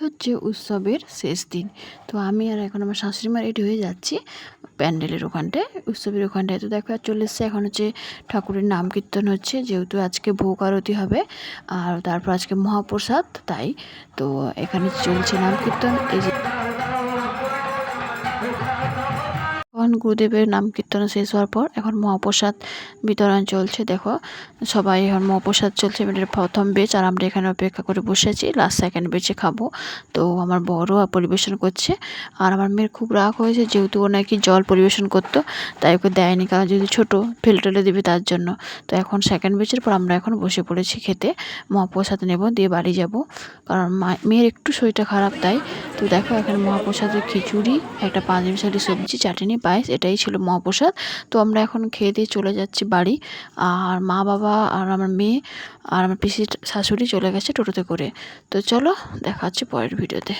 হচ্ছে উৎসবের শেষ দিন। তো আমি আর এখন আমার শাশুড়ি মা রেডি হয়ে যাচ্ছি প্যান্ডেলের ওখানটায়, উৎসবের ওখানটায়। তো দেখো, আর চলে এসছে এখন হচ্ছে ঠাকুরের নাম কীর্তন হচ্ছে, যেহেতু আজকে ভোগ আরতি হবে আর তারপর আজকে মহাপ্রসাদ, তাই। তো এখানে চলছে নাম কীর্তন, এই যে এখন গুরুদেবের নাম কীর্তন শেষ হওয়ার পর এখন মহাপ্রসাদ বিতরণ চলছে, দেখো। সবাই এখন মহাপ্রসাদ চলছে এটা প্রথম বেচ আর আমরা এখানে অপেক্ষা করে বসে আছি লাস্ট সেকেন্ড বেচে খাব। তো আমার বড় পরিবেশন করছে, আর আমার মেয়ের খুব রাগ হয়েছে, যেহেতু ও নাকি জল পরিবেশন করতো, তাই ওকে দেয়নি, কারণ যদি ছোটো, ফেলে টেলে দেবে তার জন্য। তো এখন সেকেন্ড বেচের পর আমরা এখন বসে পড়েছি খেতে, মহাপ্রসাদ নেব, দিয়ে বাড়ি যাব। কারণ মেয়ের একটু শরীরটা খারাপ, তাই তো দেখো, এখানে মহাপ্রসাদের খিচুড়ি, একটা পাঁচমিশালি সবজি, চাটনি, পায়েস, এটাই ছিল মহাপ্রসাদ। তো আমরা এখন খেয়ে দিয়ে চলে যাচ্ছি বাড়ি। আর মা বাবা আর আমার মেয়ে আর আমার পিসির শাশুড়ি চলে গেছে টোটোতে করে। তো চলো, দেখা হচ্ছে পরের ভিডিওতে।